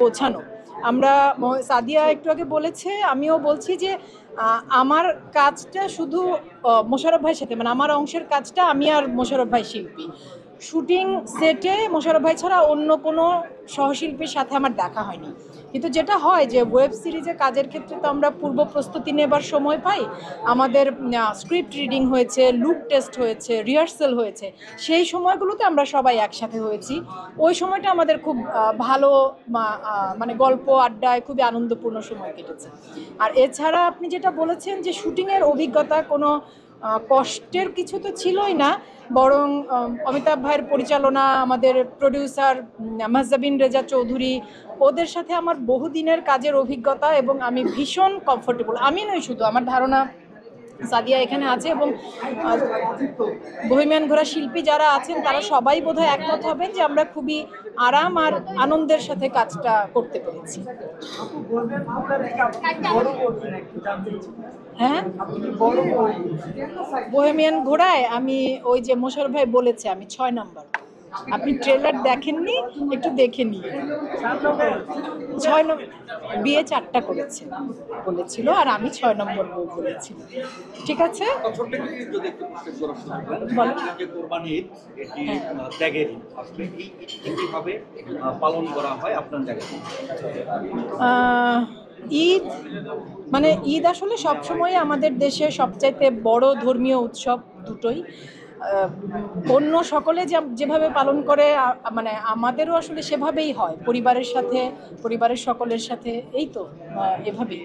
পৌঁছানো আমরা সাদিয়া একটু আগে বলেছে, আমিও বলছি যে আমার কাজটা শুধু মোশারফ ভাইয়ের সাথে মানে আমার অংশের কাজটা আমি আর মোশারফ ভাই শিল্পী। শুটিং সেটে মোশাররফ ভাই ছাড়া অন্য কোনো সহশিল্পীর সাথে আমার দেখা হয়নি। কিন্তু যেটা হয় যে ওয়েব সিরিজে কাজের ক্ষেত্রে তো আমরা পূর্ব প্রস্তুতি নেবার সময় পাই। আমাদের স্ক্রিপ্ট রিডিং হয়েছে লুক টেস্ট হয়েছে রিহার্সেল হয়েছে। সেই সময়গুলোতে আমরা সবাই একসাথে হয়েছি। ওই সময়টা আমাদের খুব ভালো মানে গল্প আড্ডায় খুবই আনন্দপূর্ণ সময় কেটেছে। আর এছাড়া আপনি যেটা বলেছেন যে শুটিংয়ের অভিজ্ঞতা, কোনো কষ্টের কিছু তো ছিলই না, বরং অমিতাভ ভাইয়ের পরিচালনা, আমাদের প্রডিউসার মাহজাবিন রেজা চৌধুরী, ওদের সাথে আমার বহুদিনের কাজের অভিজ্ঞতা এবং আমি ভীষণ কমফোর্টেবল আমি নই শুধু, আমার ধারণা সাদিয়া এখানে আছে এবং বহিমিয়ান ঘোড়া শিল্পী যারা আছেন, তারা সবাই বোধহয় একমত হবেন যে আমরা খুবই আরাম আর আনন্দের সাথে কাজটা করতে পেরেছি। হ্যাঁ? বোহেমিয়ান ঘোড়ায় আমি ওই যে মোশার ভাই বলেছে, আমি ছয় নম্বর। আপনি ট্রেলার দেখেননি একটু দেখে নিয়ে ছয় নম্বর বিয়ে চারটা করেছে বলেছিল আর আমি ছয় নম্বর বউ বলেছি। ঠিক আছে? পালন করা হয় আপনার জায়গায়? ঈদ মানে ঈদ আসলে সবসময় আমাদের দেশে সবচাইতে বড় ধর্মীয় উৎসব। দুটোই। অন্য সকলে যেভাবে পালন করে মানে আমাদেরও আসলে সেভাবেই হয়। পরিবারের সাথে, পরিবারের সকলের সাথে, এই তো এভাবেই।